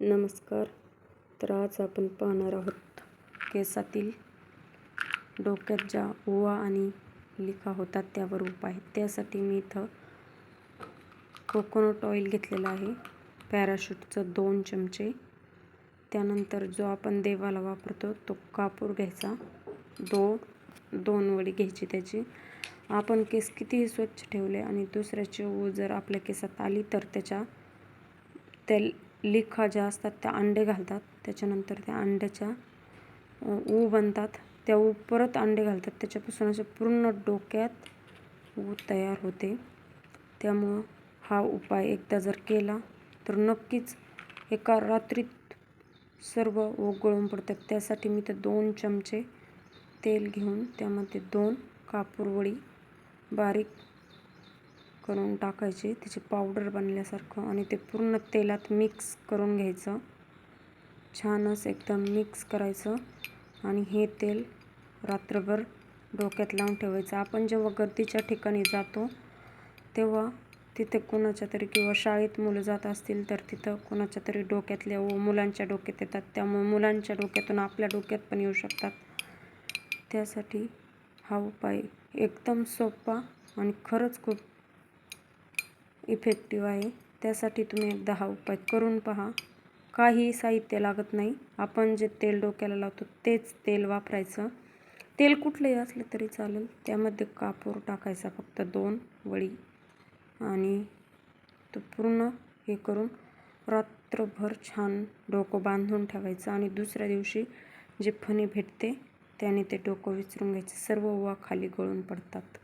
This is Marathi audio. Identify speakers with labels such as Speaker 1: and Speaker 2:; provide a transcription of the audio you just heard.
Speaker 1: नमस्कार. तर आज आपण पाहणार आहोत केसातील डोक्यात ज्या ओवा आणि लिखा होतात त्यावर उपाय त्यासाठी मी इथं कोकोनट ऑइल घेतलेलं आहे. पॅराशूटचं दोन चमचे. त्यानंतर जो आपण देवाला वापरतो तो कापूर घ्यायचा. दो दोन वडी घ्यायची त्याची. आपण केस कितीही स्वच्छ ठेवले आणि दुसऱ्याची ऊ जर आपल्या केसात आली तर त्याच्या त्या लिखा ज्या असतात त्या अंडे घालतात. त्याच्यानंतर त्या अंड्याच्या ऊ बनतात. त्या ऊ परत अंडे घालतात. त्याच्यापासून असे पूर्ण डोक्यात ऊ तयार होते. त्यामुळं हा उपाय एकदा जर केला तर नक्कीच एका रात्रीत सर्व ओघळून पडतात. त्यासाठी मी तर दोन चमचे तेल घेऊन त्यामध्ये दोन कापूरवळी बारीक करून टाकायची. त्याची पावडर बनल्यासारखं आणि ते पूर्ण तेलात मिक्स करून घ्यायचं. छान असं एकदम मिक्स करायचं. आणि हे तेल रात्रभर डोक्यात लावून ठेवायचं. आपण जेव्हा गर्दीच्या ठिकाणी जातो तेव्हा तिथे कोणाच्या तरी किंवा शाळेत मुलं जात असतील तर तिथं कोणाच्या तरी डोक्यातल्या व मुलांच्या डोक्यात येतात. त्यामुळे मुलांच्या डोक्यातून आपल्या डोक्यात पण येऊ शकतात. त्यासाठी हा उपाय एकदम सोपा आणि खरंच खूप इफेक्टिव्ह आहे. त्यासाठी तुम्ही एकदा हा उपाय करून पहा. काही साहित्य लागत नाही. आपण जे तेल डोक्याला लावतो तेच तेल वापरायचं. तेल कुठलंही असलं तरी चालेल. त्यामध्ये कापूर टाकायचा फक्त दोन वडी. आणि तो पूर्ण हे करून रात्रभर छान डोकं बांधून ठेवायचं. आणि दुसऱ्या दिवशी जे फणी भेटते त्याने ते डोकं विचरून घ्यायचे. सर्व ओवा खाली गळून पडतात.